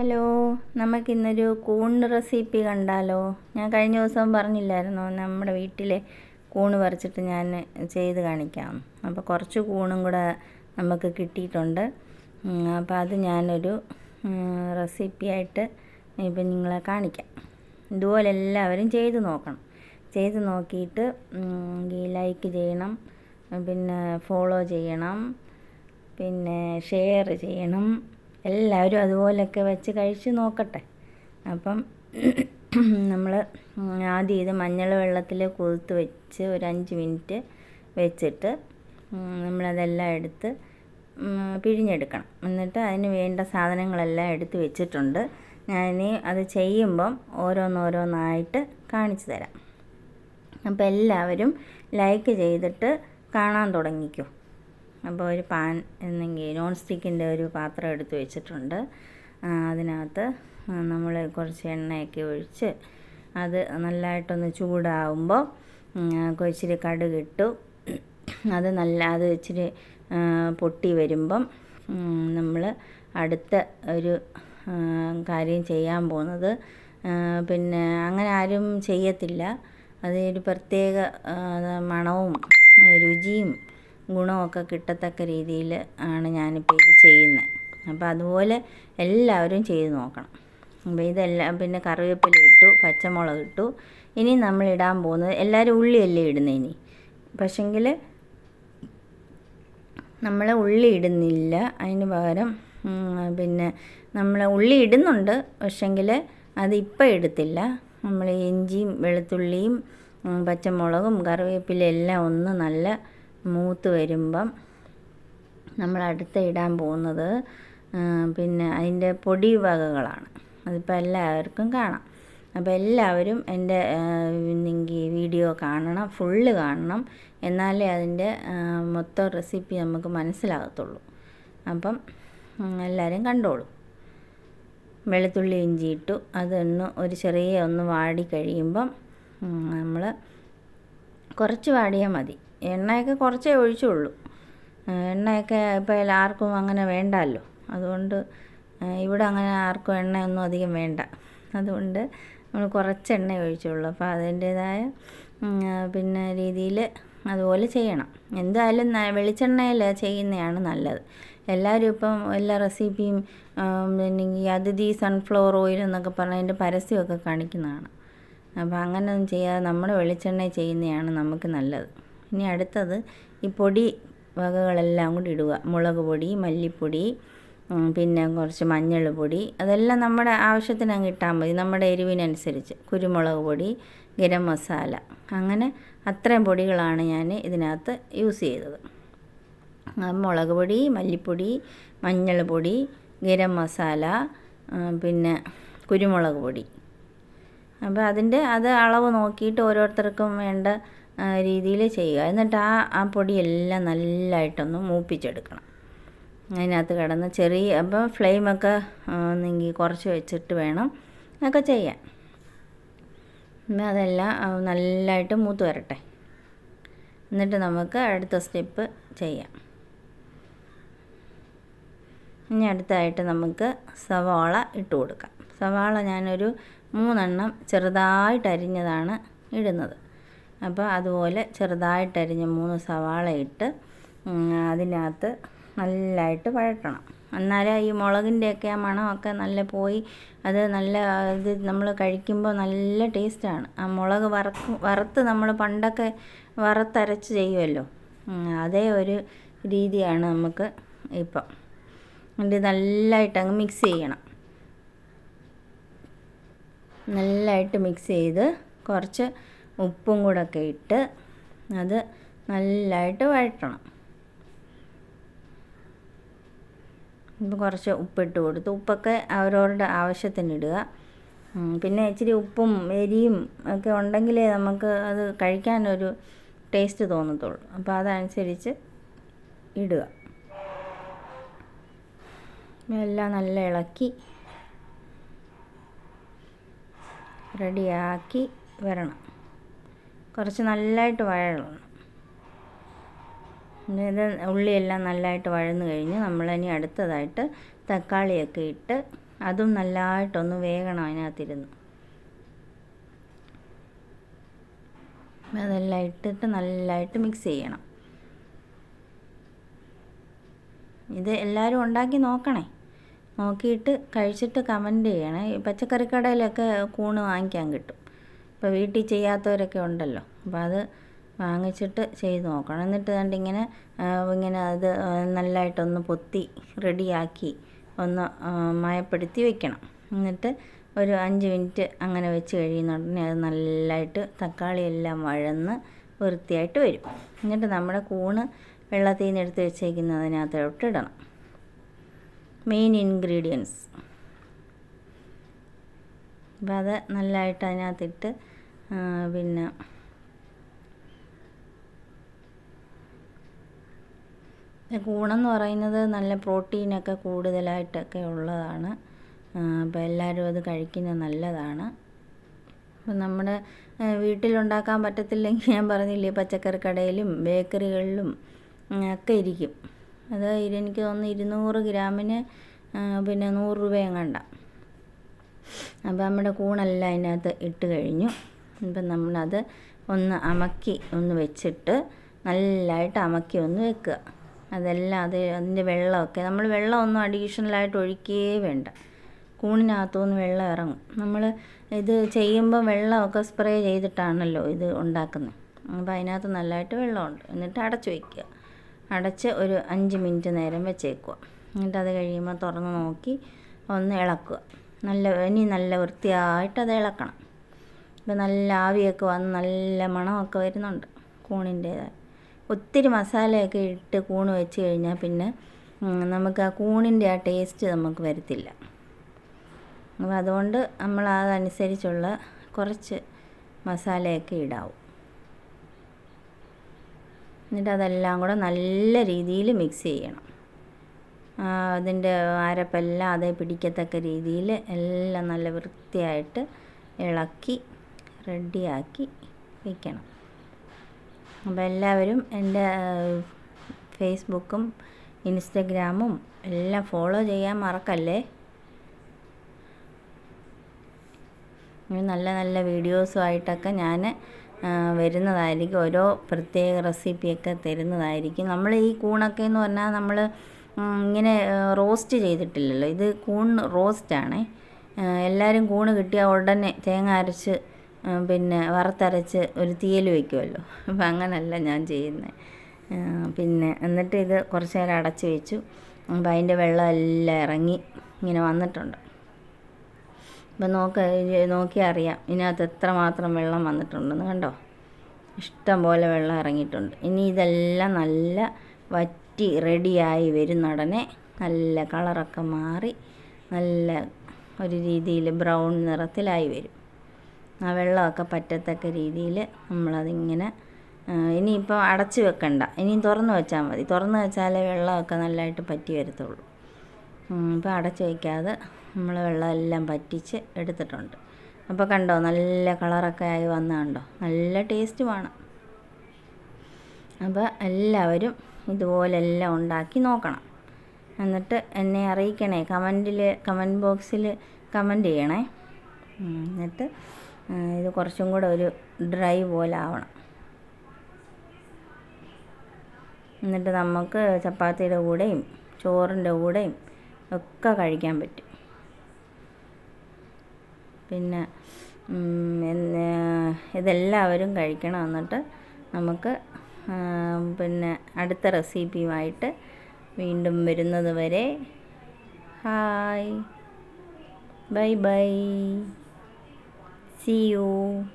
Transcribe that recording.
Hello നമുക്കിന്നൊരു കൂൺ recipe കണ്ടാലോ? ഞാൻ കഴിഞ്ഞ ദിവസം പറഞ്ഞില്ലായിരുന്നു നമ്മുടെ വീട്ടിലെ കൂണ് പറിച്ചിട്ട് ഞാൻ ചെയ്ത് കാണിക്കാം. അപ്പോൾ കുറച്ച് കൂണും കൂടെ നമുക്ക് കിട്ടിയിട്ടുണ്ട്. അപ്പോൾ അത് ഞാനൊരു റെസിപ്പിയായിട്ട് ഇപ്പം നിങ്ങളെ കാണിക്കാം. ഇതുപോലെ എല്ലാവരും ചെയ്ത് നോക്കണം. ചെയ്ത് നോക്കിയിട്ട് ലൈക്ക് ചെയ്യണം പിന്നെ ഫോളോ ചെയ്യണം പിന്നെ ഷെയർ ചെയ്യണം. എല്ലാവരും അതുപോലെയൊക്കെ വെച്ച് കഴിച്ച് നോക്കട്ടെ. അപ്പം നമ്മൾ ആദ്യം ഇത് മഞ്ഞൾ വെള്ളത്തിൽ കുതിർത്ത് വെച്ച് ഒരു അഞ്ച് മിനിറ്റ് വെച്ചിട്ട് നമ്മളതെല്ലാം എടുത്ത് പിഴിഞ്ഞെടുക്കണം. എന്നിട്ട് അതിന് വേണ്ട സാധനങ്ങളെല്ലാം എടുത്ത് വെച്ചിട്ടുണ്ട്. ഞാൻ അത് ചെയ്യുമ്പം ഓരോന്നോരോന്നായിട്ട് കാണിച്ചു തരാം. അപ്പോൾ എല്ലാവരും ലൈക്ക് ചെയ്തിട്ട് കാണാൻ തുടങ്ങിക്കോ. അപ്പോൾ ഒരു പാൻ എന്നെങ്കിൽ നോൺ സ്റ്റിക്കിന്റെ ഒരു പാത്രം എടുത്ത് വെച്ചിട്ടുണ്ട്. അതിനകത്ത് നമ്മൾ കുറച്ച് എണ്ണയൊക്കെ ഒഴിച്ച് അത് നല്ലതായിട്ടൊന്ന് ചൂടാവുമ്പോൾ ഇച്ചിരി കടുകിട്ടു അത് നല്ല അത് ഇച്ചിരി പൊട്ടി വരുമ്പം നമ്മൾ അടുത്ത ഒരു കാര്യം ചെയ്യാൻ പോകുന്നത് പിന്നെ അങ്ങനെ ആരും ചെയ്യത്തില്ല. അത് ഒരു പ്രത്യേക മണവും രുചിയും ഗുണമൊക്കെ കിട്ടത്തക്ക രീതിയിൽ ആണ് ഞാനിപ്പോൾ ഇത് ചെയ്യുന്നത് അപ്പോൾ അതുപോലെ എല്ലാവരും ചെയ്ത് നോക്കണം. അപ്പോൾ ഇതെല്ലാം പിന്നെ കറിവേപ്പില ഇട്ടു പച്ചമുളക് ഇട്ടു. ഇനി നമ്മൾ ഇടാൻ പോകുന്നത് എല്ലാവരും ഉള്ളിയല്ലേ ഇടുന്നത് ഇനി? പക്ഷെങ്കിൽ നമ്മൾ ഉള്ളി ഇടുന്നില്ല. അതിന് പകരം പിന്നെ നമ്മൾ ഉള്ളി ഇടുന്നുണ്ട്. പക്ഷെങ്കിൽ അത് എടുത്തില്ല. നമ്മൾ ഇഞ്ചിയും വെളുത്തുള്ളിയും പച്ചമുളകും കറിവേപ്പില എല്ലാം ഒന്ന് നല്ല മൂത്ത് വരുമ്പം നമ്മൾ അടുത്ത ഇടാൻ പോകുന്നത് പിന്നെ അതിന്റെ പൊടി വകകളാണ്. അതിപ്പോൾ എല്ലാവർക്കും കാണാം. അപ്പോൾ എല്ലാവരും എന്റെ വീഡിയോ കാണണം ഫുള്ള് കാണണം എന്നാലേ അതിന്റെ മൊത്തം റെസിപ്പി നമുക്ക് മനസ്സിലാകത്തുള്ളൂ. അപ്പം എല്ലാവരും കണ്ടോളൂ. വെളുത്തുള്ളി ഇഞ്ചി ഇട്ടു. അതൊന്ന് ഒരു ചെറിയ ഒന്ന് വാടി കഴിയുമ്പം നമ്മൾ കുറച്ച് വാടിയാൽ മതി. എണ്ണയൊക്കെ കുറച്ചേ ഒഴിച്ചുള്ളൂ. എണ്ണയൊക്കെ ഇപ്പോൾ എല്ലാവർക്കും അങ്ങനെ വേണ്ടല്ലോ. അതുകൊണ്ട് ഇവിടെ അങ്ങനെ ആർക്കും എണ്ണയൊന്നും അധികം വേണ്ട. അതുകൊണ്ട് നമ്മൾ കുറച്ച് എണ്ണ ഒഴിച്ചുള്ളൂ. അപ്പോൾ അതിന്റേതായ പിന്നെ രീതിയിൽ അതുപോലെ ചെയ്യണം. എന്തായാലും വെളിച്ചെണ്ണയിൽ ചെയ്യുന്നതാണ് നല്ലത്. എല്ലാവരും ഇപ്പം എല്ലാ റെസിപ്പിയും പിന്നെ ഈ അതിഥി സൺഫ്ലവർ ഓയിൽ എന്നൊക്കെ പറഞ്ഞ് അതിന്റെ പരസ്യമൊക്കെ കാണിക്കുന്നതാണ്. അപ്പോൾ അങ്ങനെയൊന്നും ചെയ്യാതെ നമ്മുടെ വെളിച്ചെണ്ണ ചെയ്യുന്നതാണ് നമുക്ക് നല്ലത്. ഇനി അടുത്തത് ഈ പൊടി വകകളെല്ലാം കൂടി ഇടുക. മുളക് പൊടി മല്ലിപ്പൊടി പിന്നെ കുറച്ച് മഞ്ഞൾ പൊടി. അതെല്ലാം നമ്മുടെ ആവശ്യത്തിന് അങ്ങ് ഇട്ടാൽ മതി. നമ്മുടെ എരിവിനനുസരിച്ച്. കുരുമുളക് പൊടി ഗരം മസാല. അങ്ങനെ അത്രയും പൊടികളാണ് ഞാൻ ഇതിനകത്ത് യൂസ് ചെയ്തത്. മുളക് പൊടി മല്ലിപ്പൊടി മഞ്ഞൾ പൊടി ഗരം മസാല പിന്നെ കുരുമുളക് പൊടി. അപ്പോൾ അതിന്റെ അത് അളവ് നോക്കിയിട്ട് ഓരോരുത്തർക്കും വേണ്ട രീതിയിൽ ചെയ്യുക. എന്നിട്ട് ആ ആ പൊടിയെല്ലാം നല്ലതായിട്ടൊന്ന് മൂപ്പിച്ചെടുക്കണം. അതിനകത്ത് കിടന്ന് ചെറിയ അപ്പോൾ ഫ്ലെയിമൊക്കെ നീങ്ങി കുറച്ച് വെച്ചിട്ട് വേണം ഒക്കെ ചെയ്യാൻ. പിന്നെ അതെല്ലാം നല്ലതായിട്ട് മൂത്ത് വരട്ടെ. എന്നിട്ട് നമുക്ക് അടുത്ത സ്റ്റെപ്പ് ചെയ്യാം. ഇനി അടുത്തായിട്ട് നമുക്ക് സവാള ഇട്ട് കൊടുക്കാം. സവാള ഞാനൊരു മൂന്നെണ്ണം ചെറുതായിട്ട് അരിഞ്ഞതാണ് ഇടുന്നത്. അപ്പോൾ അതുപോലെ ചെറുതായിട്ട് അരിഞ്ഞ മൂന്ന് സവാള ഇട്ട് അതിനകത്ത് നല്ലതായിട്ട് വഴറ്റണം. എന്നാലേ ഈ മുളകിന്റെയൊക്കെ ആ മണമൊക്കെ നല്ല പോയി അത് നല്ല ഇത് നമ്മൾ കഴിക്കുമ്പോൾ നല്ല ടേസ്റ്റാണ്. ആ മുളക് വറക്കും വറുത്ത് നമ്മൾ പണ്ടൊക്കെ വറുത്തരച്ച് ചെയ്യുമല്ലോ. അതേ ഒരു രീതിയാണ് നമുക്ക് ഇപ്പം. ഇത് നല്ലതായിട്ട് അങ്ങ് മിക്സ് ചെയ്യണം. നല്ലതായിട്ട് മിക്സ് ചെയ്ത് കുറച്ച് ഉപ്പും കൂടെ ഒക്കെ ഇട്ട് അത് നല്ലതായിട്ട് വഴറ്റണം. ഇപ്പം കുറച്ച് ഉപ്പിട്ട് കൊടുത്ത് ഉപ്പൊക്കെ അവരവരുടെ ആവശ്യത്തിന് ഇടുക. പിന്നെ ഇച്ചിരി ഉപ്പും എരിയും ഒക്കെ ഉണ്ടെങ്കിലേ നമുക്ക് അത് കഴിക്കാനൊരു ടേസ്റ്റ് തോന്നത്തുള്ളൂ. അപ്പോൾ അതനുസരിച്ച് ഇടുക. എല്ലാം നല്ല ഇളക്കി റെഡിയാക്കി വരണം. കുറച്ച് നല്ലതായിട്ട് വഴണം. ഇത് ഉള്ളിയെല്ലാം നല്ലതായിട്ട് വഴന്നു കഴിഞ്ഞ് നമ്മളിനി അടുത്തതായിട്ട് തക്കാളിയൊക്കെ ഇട്ട് അതും നല്ലതായിട്ടൊന്ന് വേകണം അതിനകത്തിരുന്ന്. അതെല്ലാം ഇട്ടിട്ട് നല്ലതായിട്ട് മിക്സ് ചെയ്യണം. ഇത് എല്ലാവരും ഉണ്ടാക്കി നോക്കണേ. നോക്കിയിട്ട് കഴിച്ചിട്ട് കമന്റ് ചെയ്യണേ. പച്ചക്കറിക്കടയിലൊക്കെ കൂണ് വാങ്ങിക്കാൻ കിട്ടും. ഇപ്പോൾ വീട്ടിൽ ചെയ്യാത്തവരൊക്കെ ഉണ്ടല്ലോ. അപ്പോൾ അത് വാങ്ങിച്ചിട്ട് ചെയ്ത് നോക്കണം. എന്നിട്ട് കണ്ട് ഇങ്ങനെ ഇങ്ങനെ അത് നല്ലതായിട്ടൊന്ന് പൊത്തി റെഡിയാക്കി ഒന്ന് മയപ്പെടുത്തി വെക്കണം. എന്നിട്ട് ഒരു അഞ്ച് മിനിറ്റ് അങ്ങനെ വെച്ച് കഴിയുന്ന ഉടനെ അത് നല്ലതായിട്ട് തക്കാളി എല്ലാം വഴന്ന് വൃത്തിയായിട്ട് വരും. എന്നിട്ട് നമ്മുടെ കൂണ് വെള്ളത്തിൽ നിന്ന് എടുത്ത് വെച്ചേക്കുന്നതിനകത്തോട്ട് ഇടണം. Main ingredients. അപ്പം അത് നല്ലതായിട്ട് അതിനകത്തിട്ട് പിന്നെ കൂണെന്ന് പറയുന്നത് നല്ല പ്രോട്ടീനൊക്കെ കൂടുതലായിട്ടൊക്കെ ഉള്ളതാണ്. അപ്പോൾ എല്ലാവരും അത് കഴിക്കുന്നത് നല്ലതാണ്. അപ്പം നമ്മുടെ വീട്ടിലുണ്ടാക്കാൻ പറ്റത്തില്ലെങ്കിൽ ഞാൻ പറഞ്ഞില്ലേ പച്ചക്കറി കടയിലും ബേക്കറികളിലും ഒക്കെ ഇരിക്കും. അത് എനിക്ക് തോന്നുന്നു ഇരുന്നൂറ് ഗ്രാമിന് പിന്നെ നൂറ് രൂപയും കണ്ട അപ്പോൾ നമ്മുടെ കൂണെല്ലാം അതിനകത്ത് ഇട്ട് കഴിഞ്ഞു. ഇപ്പം നമ്മളത് ഒന്ന് അമക്കി ഒന്ന് വെച്ചിട്ട് നല്ലതായിട്ട് അമക്കി ഒന്ന് വെക്കുക. അതെല്ലാം അത് അതിന്റെ വെള്ളമൊക്കെ. നമ്മൾ വെള്ളമൊന്നും അഡീഷണലായിട്ട് ഒഴിക്കുകയേ വേണ്ട. കൂണിനകത്തുനിന്ന് വെള്ളം ഇറങ്ങും. നമ്മൾ ഇത് ചെയ്യുമ്പോൾ വെള്ളമൊക്കെ സ്പ്രേ ചെയ്തിട്ടാണല്ലോ ഇത് ഉണ്ടാക്കുന്നത്. അപ്പോൾ അതിനകത്ത് നല്ലതായിട്ട് വെള്ളമുണ്ട്. എന്നിട്ട് അടച്ച് വയ്ക്കുക. അടച്ച് ഒരു അഞ്ച് മിനിറ്റ് നേരം വെച്ചേക്കുക. എന്നിട്ട് അത് കഴിയുമ്പോൾ തുറന്ന് നോക്കി ഒന്ന് ഇളക്കുക. നല്ല ഇനി നല്ല വൃത്തിയായിട്ട് അത് ഇളക്കണം. ഇപ്പം നല്ല ആവിയൊക്കെ വന്ന് നല്ല മണമൊക്കെ വരുന്നുണ്ട്. കൂണിന്റേതായ ഒത്തിരി മസാലയൊക്കെ ഇട്ട് കൂണ് വെച്ച് കഴിഞ്ഞാൽ പിന്നെ നമുക്ക് ആ കൂണിന്റെ ആ ടേസ്റ്റ് നമുക്ക് വരത്തില്ല. അപ്പോൾ അതുകൊണ്ട് നമ്മൾ അതനുസരിച്ചുള്ള കുറച്ച് മസാലയൊക്കെ ഇടാവും. എന്നിട്ട് അതെല്ലാം കൂടെ നല്ല രീതിയിൽ മിക്സ് ചെയ്യണം. അതിന്റെ അരപ്പെല്ലാം അതേ പിടിക്കത്തക്ക രീതിയിൽ എല്ലാം നല്ല വൃത്തിയായിട്ട് ഇളക്കി റെഡിയാക്കി വയ്ക്കണം അപ്പോൾ എല്ലാവരും എന്റെ ഫേസ്ബുക്കും ഇൻസ്റ്റഗ്രാമും എല്ലാം ഫോളോ ചെയ്യാൻ മറക്കല്ലേ? നല്ല നല്ല വീഡിയോസുമായിട്ടൊക്കെ ഞാൻ വരുന്നതായിരിക്കും. ഓരോ പ്രത്യേക റെസിപ്പിയൊക്കെ തരുന്നതായിരിക്കും. നമ്മൾ ഈ കൂണൊക്കെ എന്ന് പറഞ്ഞാൽ നമ്മൾ ഇങ്ങനെ റോസ്റ്റ് ചെയ്തിട്ടില്ലല്ലോ. ഇത് കൂൺ റോസ്റ്റാണേ. എല്ലാവരും കൂണ് കിട്ടിയാൽ ഉടനെ തേങ്ങ അരച്ച് പിന്നെ വറുത്തരച്ച് ഒരു തീയൽ വയ്ക്കുമല്ലോ. അപ്പം അങ്ങനല്ല ഞാൻ ചെയ്യുന്നത് പിന്നെ എന്നിട്ട് ഇത് കുറച്ച് നേരം അടച്ച് വെച്ചു. അപ്പം അതിന്റെ വെള്ളം എല്ലാം ഇറങ്ങി ഇങ്ങനെ വന്നിട്ടുണ്ട്. അപ്പം നോക്ക നോക്കിയാൽ അറിയാം ഇതിനകത്ത് എത്രമാത്രം വെള്ളം വന്നിട്ടുണ്ടെന്ന് കണ്ടോ? ഇഷ്ടം പോലെ വെള്ളം ഇറങ്ങിയിട്ടുണ്ട്. ഇനി ഇതെല്ലാം നല്ല വറ്റി റെഡിയായി വരുന്നുടനെ നല്ല കളറൊക്കെ മാറി നല്ല ഒരു രീതിയിൽ ബ്രൗൺ നിറത്തിലായി വരും. ആ വെള്ളമൊക്കെ പറ്റത്തക്ക രീതിയിൽ നമ്മളതിങ്ങനെ ഇനിയിപ്പോൾ അടച്ച് വെക്കണ്ട. ഇനിയും തുറന്ന് വെച്ചാൽ മതി. തുറന്ന് വെച്ചാലേ വെള്ളമൊക്കെ നല്ലതായിട്ട് പറ്റി വരത്തുള്ളൂ. ഇപ്പോൾ അടച്ച് വയ്ക്കാതെ നമ്മൾ വെള്ളമെല്ലാം പറ്റിച്ച് എടുത്തിട്ടുണ്ട്. അപ്പോൾ കണ്ടോ നല്ല കളറൊക്കെ ആയി വന്ന കണ്ടോ? നല്ല ടേസ്റ്റുമാണ് അപ്പോൾ എല്ലാവരും ഇതുപോലെല്ലാം ഉണ്ടാക്കി നോക്കണം. എന്നിട്ട് എന്നെ അറിയിക്കണേ കമന്റിൽ കമന്റ് ബോക്സിൽ കമന്റ് ചെയ്യണേ. എന്നിട്ട് ഇത് കുറച്ചും കൂടെ ഒരു ഡ്രൈ പോലെ ആവണം. എന്നിട്ട് നമുക്ക് ചപ്പാത്തിയുടെ കൂടെയും ചോറിന്റെ കൂടെയും ഒക്കെ കഴിക്കാൻ പറ്റും. പിന്നെ ഇതെല്ലാവരും കഴിക്കണം എന്നിട്ട് നമുക്ക് പിന്നെ അടുത്ത റെസിപ്പിയുമായിട്ട് വീണ്ടും വരുന്നത് വരെ hi bye bye. See you.